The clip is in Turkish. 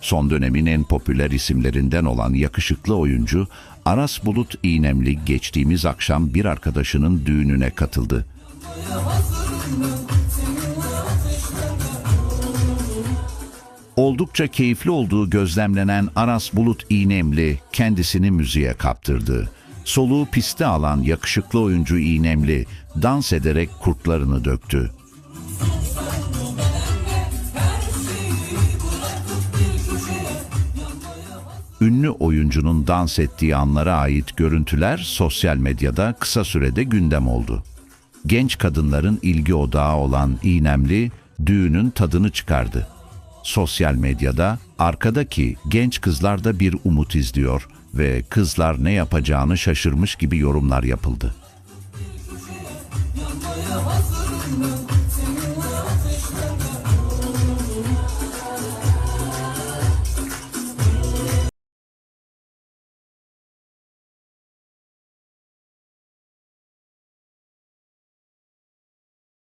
Son dönemin en popüler isimlerinden olan yakışıklı oyuncu Aras Bulut İğnemli geçtiğimiz akşam bir arkadaşının düğününe katıldı. Oldukça keyifli olduğu gözlemlenen Aras Bulut İğnemli kendisini müziğe kaptırdı. Soluğu piste alan yakışıklı oyuncu İğnemli dans ederek kurtlarını döktü. ünlü oyuncunun dans ettiği anlara ait görüntüler sosyal medyada kısa sürede gündem oldu. Genç kadınların ilgi odağı olan İğnemli, düğünün tadını çıkardı. Sosyal medyada arkadaki genç kızlar da bir umut izliyor ve kızlar ne yapacağını şaşırmış gibi yorumlar yapıldı. Yanmaya